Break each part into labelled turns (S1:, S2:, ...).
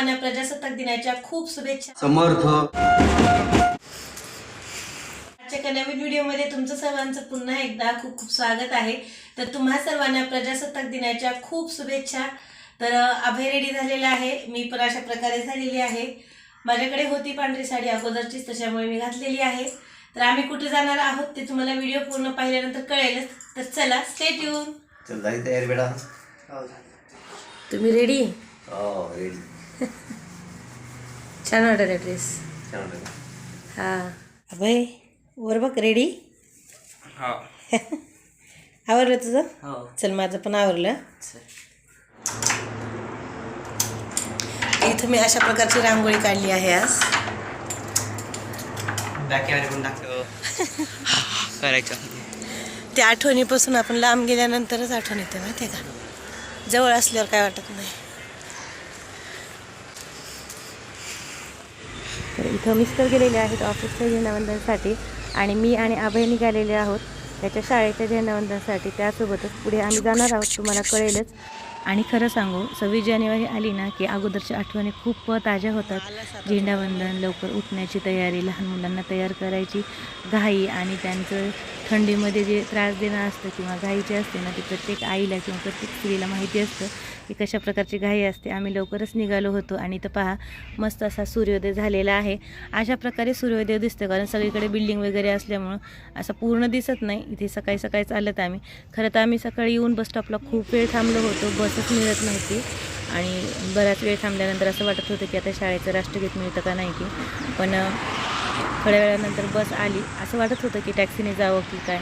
S1: सर्वांना प्रजासत्ताक दिनाच्या खूप शुभेच्छा.
S2: समर्थ.
S1: आजच्या एका नवीन व्हिडिओमध्ये तुमचं सर्वांचं पुन्हा एकदा खूप खूप स्वागत आहे. तर तुम्हा सर्वांना प्रजासत्ताक दिनाच्या खूप शुभेच्छा. तर अभय रेडी झालेला आहे. मी पण अशा प्रकारे झालेली आहे. माझ्याकडे होती पांढरी साडी अगोदरचीच त्याच्यामुळे मी घातलेली आहे. तर आम्ही कुठे जाणार आहोत ते तुम्हाला व्हिडिओ पूर्ण पाहिल्यानंतर कळेलच. तर चला स्टेट येऊन
S2: चल झाली तयारी बेटा.
S1: तुम्ही रेडी
S2: हो रेडी
S1: छान वाटत ड्रेस.
S2: वाटलं.
S1: हा. अभय वर बघ रेडी
S3: हो.
S1: आवरलं तुझं?
S3: हो.
S1: चल माझं पण आवरलं. इथं मी अशा प्रकारची रांगोळी काढली आहे आज.
S3: करायचं.
S1: त्या आठवणीपासून आपण लांब गेल्यानंतरच आठवण येते माहिती आहे का? जवळ असल्यावर काय वाटत नाही.
S4: तर इथं मिस्टर गेलेले आहेत ऑफिसच्या झेंडावंदनसाठी आणि मी आणि अभय निघालेले आहोत त्याच्या शाळेच्या झेंडावंदनसाठी त्यासोबतच पुढे आम्ही जाणार आहोत तुम्हाला कळेलच. आणि खरं सांगू सव्वीस जानेवारी आली ना की अगोदरच्या आठवणी खूप ताज्या होतात. झेंडावंदन लवकर उठण्याची तयारी लहान मुलांना तयार करायची घाई आणि त्यांचं थंडीमध्ये जे त्रास देणं असतं किंवा घाईचे असते ना ते प्रत्येक आईला किंवा प्रत्येक स्त्रीला माहिती असतं. की कशा प्रकारची घाई असते आम्ही लवकरच निघालो होतो. आणि तर पहा मस्त असा सूर्योदय झालेला आहे. अशा प्रकारे सूर्योदय दिसतं कारण सगळीकडे बिल्डिंग वगैरे असल्यामुळं असं पूर्ण दिसत नाही. इथे सकाळी सकाळी चालत आम्ही. खरं तर आम्ही सकाळी येऊन बस स्टॉपला खूप वेळ थांबलो होतो. बसच मिळत नव्हती. आणि बराच वेळ थांबल्यानंतर असं वाटत होतं की आता शाळेचं राष्ट्रगीत मिळतं का नाही की. पण थोड्या वेळानंतर बस आली. असं वाटत होतं की टॅक्सीने जावं की काय.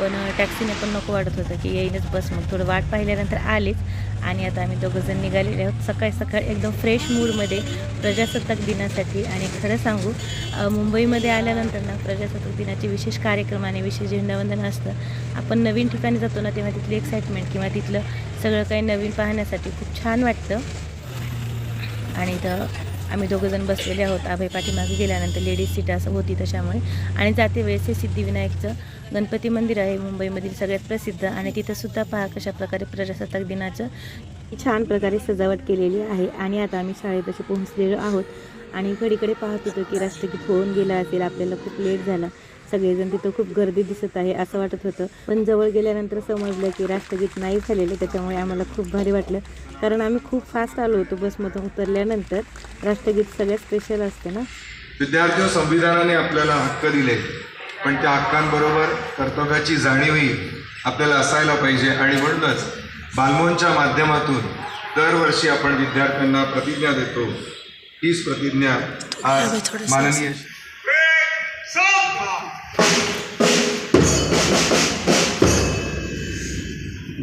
S4: पण टॅक्सीने पण नको वाटत होतं की येईनच बस मग थोडं वाट पाहिल्यानंतर आलीच. आणि आता आम्ही दोघंजण निघालेले आहोत. सकाळी सकाळी एकदम फ्रेश मूडमध्ये प्रजासत्ताक दिनासाठी आणि खरं सांगू मुंबईमध्ये आल्यानंतर ना प्रजासत्ताक दिनाचे विशेष कार्यक्रम आणि विशेष झेंडावंदन असतं. आपण नवीन ठिकाणी जातो ना तेव्हा तिथली एक्साइटमेंट किंवा तिथलं सगळं काही नवीन पाहण्यासाठी खूप छान वाटतं. आणि इथं आम्ही दोघंजण बसलेले आहोत. अभय पाठीमागे गेल्यानंतर लेडीज सीट असं होती तशामुळे. आणि जाते वेळेस हे सिद्धिविनायकचं गणपती मंदिर आहे मुंबईमधील सगळ्यात प्रसिद्ध आणि तिथंसुद्धा पहा कशा प्रकारे प्रजासत्ताक दिनाचं छान प्रकारे सजावट केलेली आहे आणि आता आम्ही शाळेपाशी पोहोचलेलो आहोत. आणि कडीकडे पाहत होतो की राष्ट्रगीत होऊन गेला असेल आपल्याला खूप लेट झाला. सगळेजण तिथं खूप गर्दी दिसत आहे असं वाटत होतं. पण जवळ गेल्यानंतर समजलं की राष्ट्रगीत नाही झालेलं त्याच्यामुळे आम्हाला खूप भारी वाटलं. कारण आम्ही खूप फास्ट आलो होतो बसमधून उतरल्यानंतर. राष्ट्रगीत सगळ्यात स्पेशल असते ना.
S5: विद्यार्थी संविधानाने आपल्याला हक्क दिले. पण त्या हक्कांबरोबर कर्तव्याची जाणीवही आपल्याला असायला पाहिजे. आणि म्हणूनच बालमोनच्या माध्यमातून दरवर्षी आपण विद्यार्थ्यांना प्रतिज्ञा देतो. हीच प्रतिज्ञा आज माननीय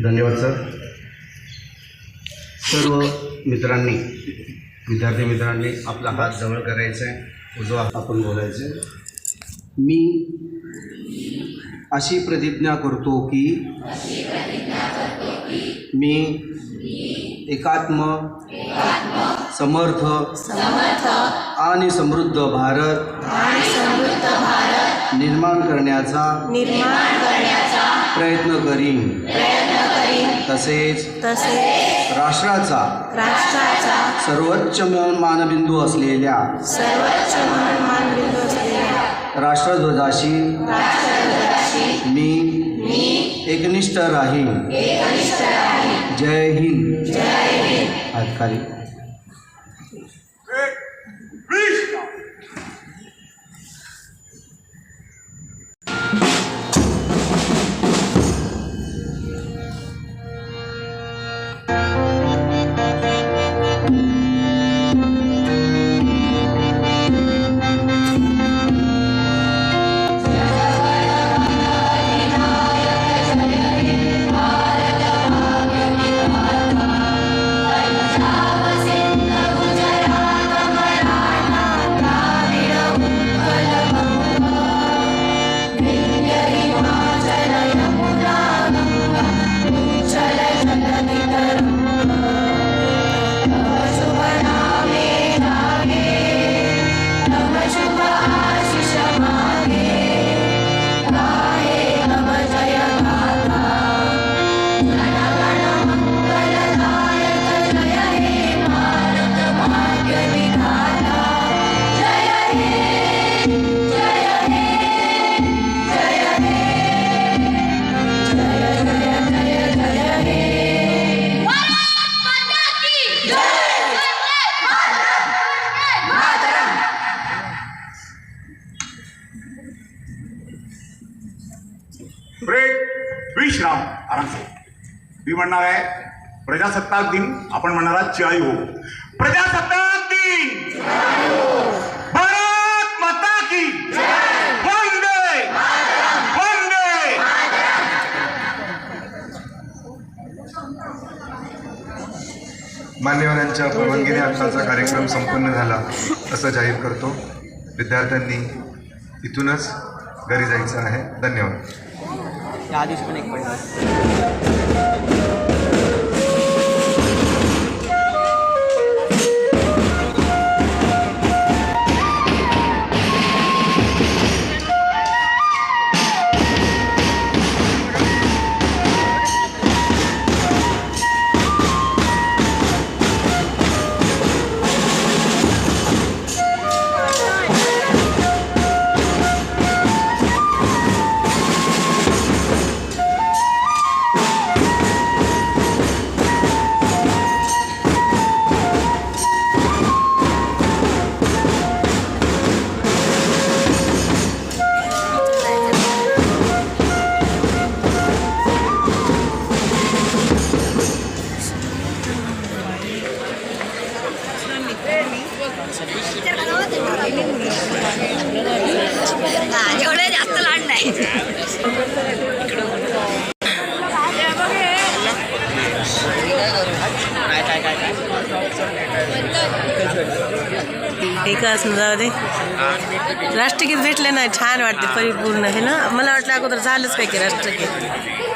S2: धन्यवाद सर. सर्व मित्रांनी विद्यार्थी मित्रांनी आपला हात जवळ करायचा आहे. उजवा आपण बोलायचं आहे. मी अशी प्रतिज्ञा करतो की मी एकात्म समर्थ आणि समृद्ध भारत निर्माण करण्याचा प्रयत्न करीन. तसेच राष्ट्राचा
S1: राष्ट्राचा
S2: सर्वोच्च मानबिंदू असलेल्या
S1: सर्वोच्च मानबिंदू असलेल्या
S2: राष्ट्रध्वजाशी मी एकनिष्ठ राहीन. जय हिंद. विश्राम आराम
S6: मी म्हणणार आहे प्रजासत्ताक दिन आपण म्हणणार आहात जय हो. प्रजासत्ताक दिन! भारत माता की वंदे! वंदे!
S5: मान्यवरांच्या परवानगीने आत्ताचा कार्यक्रम संपन्न झाला असं जाहीर करतो. विद्यार्थ्यांनी इथूनच घरी जायचं आहे. धन्यवाद.
S3: या दिवशी पण एक पडलं
S7: एवढे जास्त लांड नाही
S3: काय
S1: जाऊ दे राष्ट्रगीत भेटले ना छान वाटते परिपूर्ण हे ना? मला वाटलं अगोदर झालंच काय की राष्ट्रगीत.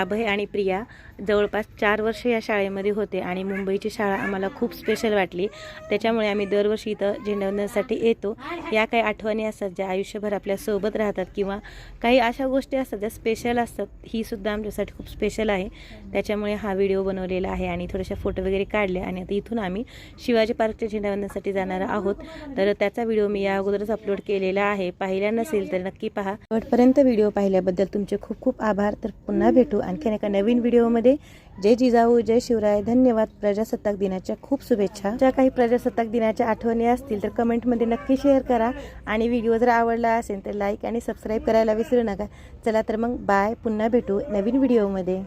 S4: अभय आणि प्रिया जवळपास चार वर्ष या शाळेमध्ये होते आणि मुंबईची शाळा आम्हाला खूप स्पेशल वाटली. त्याच्यामुळे आम्ही दरवर्षी इथं झेंडवण्यासाठी येतो. या काही आठवणी असतात ज्या आयुष्यभर आपल्यासोबत राहतात किंवा काही अशा गोष्टी असतात ज्या स्पेशल असतात ही सुद्धा आमच्यासाठी खूप स्पेशल आहे. त्याच्यामुळे हा व्हिडिओ बनवलेला आहे आणि थोडेसे फोटो वगैरे काढले आणि आता इथून आम्ही शिवाजी पार्कच्या झेंडावंदनासाठी जाणार आहोत. तर त्याचा व्हिडिओ मी या अगोदरच अपलोड केलेला आहे. पाहिला नसेल तर नक्की पहा. शेवटपर्यंत व्हिडिओ पाहिल्याबद्दल तुमचे खूप खूप आभार. तर पुन्हा भेटू. आणखीन एका नवीन व्हिडिओमध्ये. जय जिजाऊ जय शिवराय. धन्यवाद प्रजासत्ताक दिनाच्या खूप शुभेच्छा. ज्या काही प्रजासत्ताक दिनाच्या आठवणी असतील तर कमेंटमध्ये नक्की शेअर करा. आणि व्हिडिओ जर आवडला असेल तर लाईक आणि सबस्क्राईब करायला विसरू नका. चला तर मग बाय. पुन्हा भेटू नवीन व्हिडिओमध्ये.